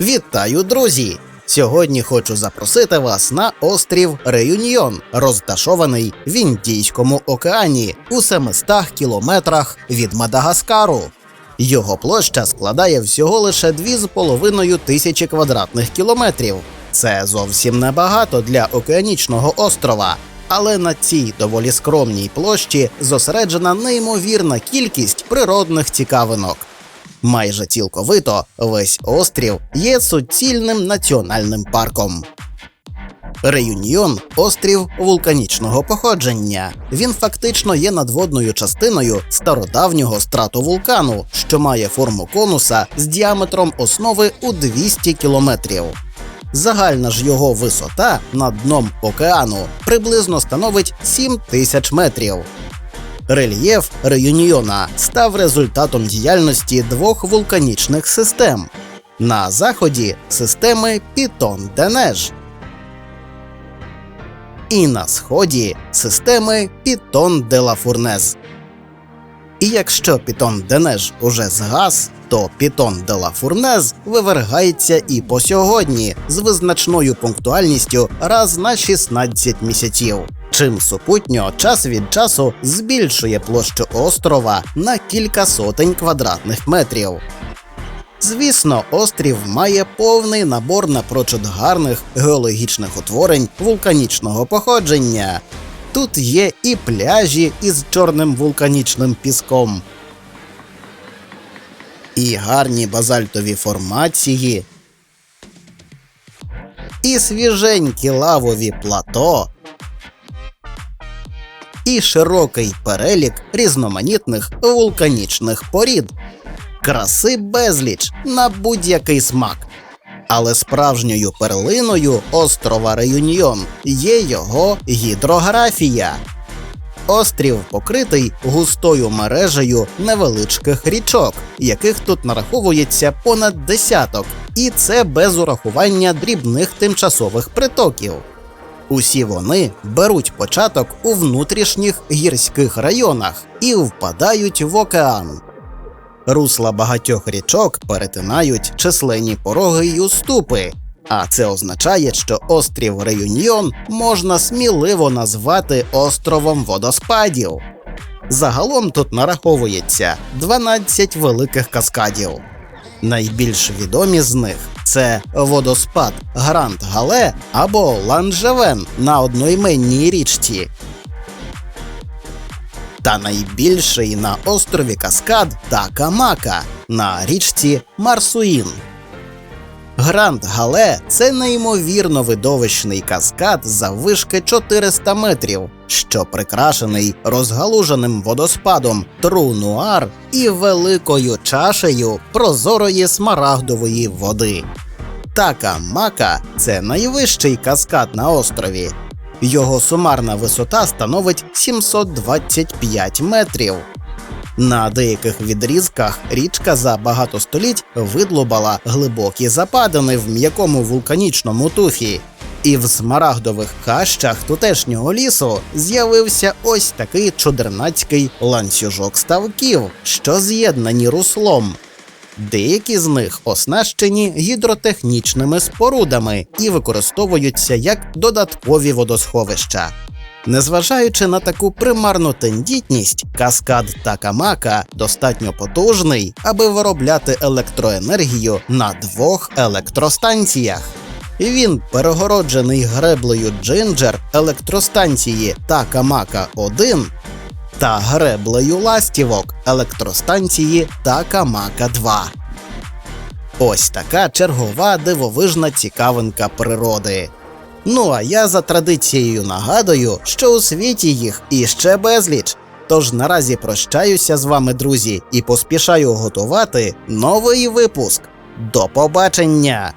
Вітаю, друзі! Сьогодні хочу запросити вас на острів Реюньйон, розташований в Індійському океані у 700 кілометрах від Мадагаскару. Його площа складає всього лише 2,5 тисячі квадратних кілометрів. Це зовсім небагато для океанічного острова. Але на цій доволі скромній площі зосереджена неймовірна кількість природних цікавинок. Майже цілковито весь острів є суцільним національним парком. Реюньйон острів вулканічного походження. Він фактично є надводною частиною стародавнього стратовулкану, що має форму конуса з діаметром основи у 200 кілометрів. Загальна ж його висота над дном океану приблизно становить 7 тисяч метрів. Рельєф Реюньйона став результатом діяльності двох вулканічних систем. На заході системи Пітон Денеж. І на сході системи Пітон де ла Фурнез. І якщо Пітон Денеж уже згас, то Пітон де ла Фурнез вивергається і по сьогодні з визначною пунктуальністю раз на 16 місяців. Чим супутньо час від часу збільшує площу острова на кілька сотень квадратних метрів. Звісно, острів має повний набор напрочуд гарних геологічних утворень вулканічного походження. Тут є і пляжі із чорним вулканічним піском, і гарні базальтові формації, і свіженькі лавові плато, і широкий перелік різноманітних вулканічних порід. Краси безліч на будь-який смак. Але справжньою перлиною острова Реюньйон є його гідрографія. Острів покритий густою мережею невеличких річок, яких тут нараховується понад десяток, і це без урахування дрібних тимчасових притоків. Усі вони беруть початок у внутрішніх гірських районах і впадають в океан. Русла багатьох річок перетинають численні пороги й уступи, а це означає, що острів Реюньйон можна сміливо назвати островом водоспадів. Загалом тут нараховується 12 великих каскадів. Найбільш відомі з них це водоспад Гранд Гале або Ланжевен на одноіменній річці. Та найбільший на острові Каскад Такамака на річці Марсуїн. Гранд Гале це неймовірно видовищний каскад заввишки 400 метрів, що прикрашений розгалуженим водоспадом Тру-Нуар і великою чашею прозорої смарагдової води. Такамака це найвищий каскад на острові. Його сумарна висота становить 725 метрів. На деяких відрізках річка за багато століть видлубала глибокі западини в м'якому вулканічному туфі. І в смарагдових хащах тутешнього лісу з'явився ось такий чудернацький ланцюжок ставків, що з'єднані руслом. Деякі з них оснащені гідротехнічними спорудами і використовуються як додаткові водосховища. Незважаючи на таку примарну тендітність, каскад Такамака достатньо потужний, аби виробляти електроенергію на двох електростанціях. Він перегороджений греблею Джинджер електростанції Такамака 1 та греблею ластівок електростанції Такамака 2. Ось така чергова дивовижна цікавинка природи. Ну а я за традицією нагадую, що у світі їх іще безліч. Тож наразі прощаюся з вами, друзі, і поспішаю готувати новий випуск. До побачення!